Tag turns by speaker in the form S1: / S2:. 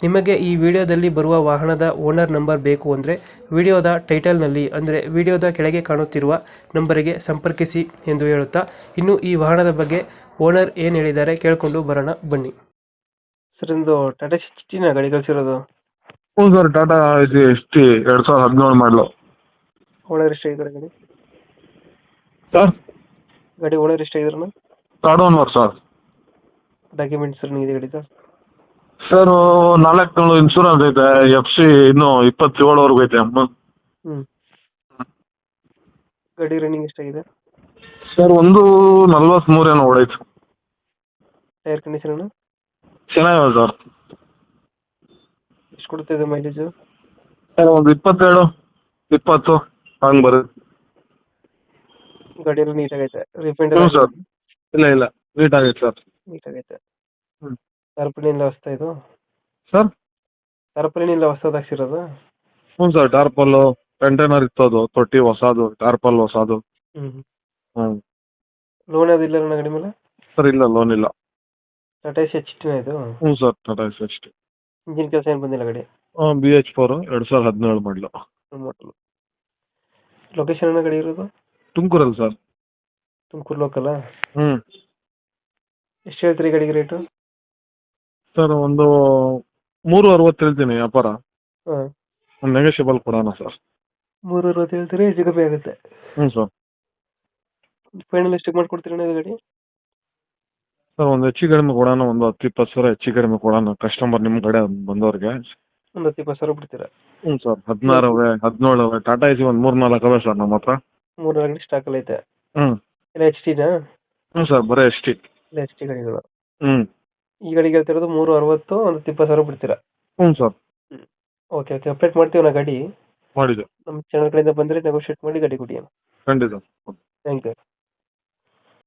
S1: ನಿಮಗೆ ಈ ವಿಡಿಯೋದಲ್ಲಿ ಬರುವ ವಾಹನದ ಓನರ್ ನಂಬರ್ ಬೇಕು ಅಂದರೆ ವಿಡಿಯೋದ ಟೈಟಲ್ನಲ್ಲಿ ಅಂದರೆ ವಿಡಿಯೋದ ಕೆಳಗೆ ಕಾಣುತ್ತಿರುವ ನಂಬರಿಗೆ ಸಂಪರ್ಕಿಸಿ ಎಂದು ಹೇಳುತ್ತಾ ಇನ್ನು ಈ ವಾಹನದ ಬಗ್ಗೆ ಓನರ್ ಏನು ಹೇಳಿದ್ದಾರೆ ಕೇಳಿಕೊಂಡು ಬರೋಣ ಬನ್ನಿ. ಸರ್ ಒಂದು ಟಾಟಾ ಸಿಕ್ಸ್ಟಿನ ಗಾಡಿ ಕಳಿಸಿರೋದು
S2: ಹ್ಞೂ ಸರ್ ಟಾಟಾ ಇದು ಎಷ್ಟು ಎರಡು ಸಾವಿರದ ಹದಿನೇಳು ಮಾಡಲು
S1: ಓನರ್ ಎಷ್ಟಾಗಿದ್ದಾರೆ ಗಾಡಿ?
S2: ಸರ್?
S1: ಗಾಡಿ owner ಎಷ್ಟಾಗಿದ್ರು
S2: third owner sir.
S1: Documents running ಇದೆ ಗಾಡಿ
S2: ಸರ್ ನಾಲ್ಕು ತಿಂಗಳು ಇನ್ಶೂರೆನ್ಸ್ ಐತೆ ಎಫ್ ಸಿ ಇನ್ನು ಇಪ್ಪತ್ತೇಳವರೆಗೂ ಐತೆ ಅಮ್ಮ.
S1: ಹ್ಞೂ ಗಾಡಿ ರನ್ನಿಂಗ್ ಎಷ್ಟಾಗಿದೆ?
S2: ಸರ್ ಒಂದು ಏನೋ ಹೊಡೈತೆ
S1: ಟೈರ್ ಕಂಡೀಷನ್
S2: ಚೆನ್ನಾಗಿದೆ ಸರ್.
S1: ಎಷ್ಟು ಕೊಡ್ತಿದೆ ಮೈಲೇಜು
S2: ಸರ್ ಒಂದು ಇಪ್ಪತ್ತೆರಡು ಇಪ್ಪತ್ತು ಹಂಗೆ ಬರುತ್ತೆ.
S1: ಗಾಡಿ ಎಲ್ಲ ನೀಟಾಗೈತೆ ರೀಪೇಂಟ್
S2: ಹ್ಞೂ ಸರ್. ಇಲ್ಲ ಇಲ್ಲ. ನೀಟ್ ಆಗೈತೆ ಸರ್.
S1: ನೀಟಾಗೈತೆ
S2: ಹ್ಮ್.
S1: ಎಲ್ಲ ಹೊಸ್ತಾ ಇದು?
S2: ಸರ್?
S1: ಎಲ್ಲ ಹೊಸದು ಹಾಕ್ಸಿರೋದು
S2: ಹ್ಞೂ ಸರ್ ಟಾರ್ಪಲ್ಲು ಕಂಟೈನರ್ ಇತ್ತದು ತೊಟ್ಟಿ ಹೊಸದು ಟಾರ್ಪಲ್ ಹೊಸದು.
S1: ಹ್ಞೂ
S2: ಹ್ಞೂ
S1: ಲೋನ್ ಅದಿಲ್ಲ ನನ್ನ ಗಾಡಿ ಮೇಲೆ?
S2: ಸರ್ ಇಲ್ಲ ಲೋನ್ ಇಲ್ಲ.
S1: ಟಾಟಾ ಎಸ್ ಎಚ್ ಟಿನ ಇದು?
S2: ಹ್ಞೂ sir Tata S H T
S1: engine ಕೆಲಸ ಏನು ಬಂದಿಲ್ಲ ಗಾಡಿ?
S2: ಹಾಂ ಬಿ ಎಚ್ ಫೋರು ಎರಡು ಸಾವಿರದ ಹದಿನೇಳು ಮಾಡಲು
S1: ಲೊಕೇಶನ್ ಅನ್ನ ಗಾಡಿ ಇರೋದು?
S2: ತುಮಕೂರಲ್ಲಿ ಸರ್.
S1: ತುಮಕೂರು ಲೋಕಲ್ಲ
S2: ಹ್ಞೂ
S1: ಎಷ್ಟು ಹೇಳ್ತೀರಿ ಗಾಡಿಗೆ ರೇಟು
S2: ಸರ್ ಒಂದು ಮೂರು ಅರವತ್ತು ಹೇಳ್ತೀನಿ ವ್ಯಾಪಾರ.
S1: ಹಾಂ.
S2: ಒಂದು ನೆಗೋಷಿಯಬಲ್ ಕೊಡೋಣ ಸರ್.
S1: ಮೂರು ಅರವತ್ತು ಹೇಳ್ತೀರಿ ಹೆಚ್ಚು ಕಮ್ಮಿ ಆಗುತ್ತೆ.
S2: ಹ್ಞೂ ಸರ್.
S1: ಫೈನಲ್ ಎಷ್ಟಕ್ಕೆ ಮಾಡ್ಕೊಡ್ತೀರಿ ಅಣ್ಣ ಇದು ಗಾಡಿ?
S2: ಸರ್ ಒಂದು ಹೆಚ್ಚು ಕಡಿಮೆ ಕೊಡೋಣ ಒಂದು ಹತ್ತು ಇಪ್ಪತ್ತು ಸಾವಿರ ಹೆಚ್ಚು ಕಡಿಮೆ ಕೊಡೋಣ. ಕಸ್ಟಮರ್ ನಿಮ್ಮ ಕಡೆ ಬಂದವ್ರಿಗೆ.
S1: ಒಂದು ಹತ್ತು ಇಪ್ಪತ್ತು ಸಾವಿರ ಬಿಡ್ತೀರಾ?
S2: ಹ್ಞೂ ಸರ್ ಹದಿನಾರು ಅವೆ ಹದಿನೇಳು ಅವೆ ಟಾಟಾ ಎಸಿ ಒಂದು ಮೂರು ನಾಲ್ಕು ಅವೆ ಸರ್ ನಮ್ಮ ಹತ್ರ.
S1: ಮೂರು ನಾಲ್ಕು ಸ್ಟಾಕ್ ಸ್ಟಾಕಲ್ಲಿ ಐತೆ.
S2: ಹ್ಞೂ
S1: ಇಲ್ಲ ಎಚ್ ಟಿನಾ
S2: ಹ್ಞೂ ಸರ್ ಬರೀ ಎಷ್ಟಿ
S1: ಇಲ್ಲ ಎಚ್ ಟಿ ಗಾಡಿಗಳು.
S2: ಹ್ಞೂ
S1: ಈ ಗಾಡಿಗೆ ಹೇಳ್ತಿರೋದು ಮೂರು ಅರವತ್ತು ಒಂದು ಇಪ್ಪತ್ತು ಸಾವಿರ ಬಿಡ್ತೀರಾ?
S2: ಹ್ಞೂ ಸರ್
S1: ಓಕೆ ಓಕೆ ಅಪ್ಡೇಟ್ ಮಾಡ್ತೀವಿ ನಾ ಗಾಡಿ.
S2: ಮಾಡಿದ್ದು.
S1: ನಮ್ಮ ಚಾನಲ್ ಕಡೆಯಿಂದ ಬಂದರೆ ನೆಗೋಷಿಯೇಟ್ ಮಾಡಿ ಗಾಡಿ ಕೊಡಿ
S2: ಖಂಡಿತ.
S1: Thank you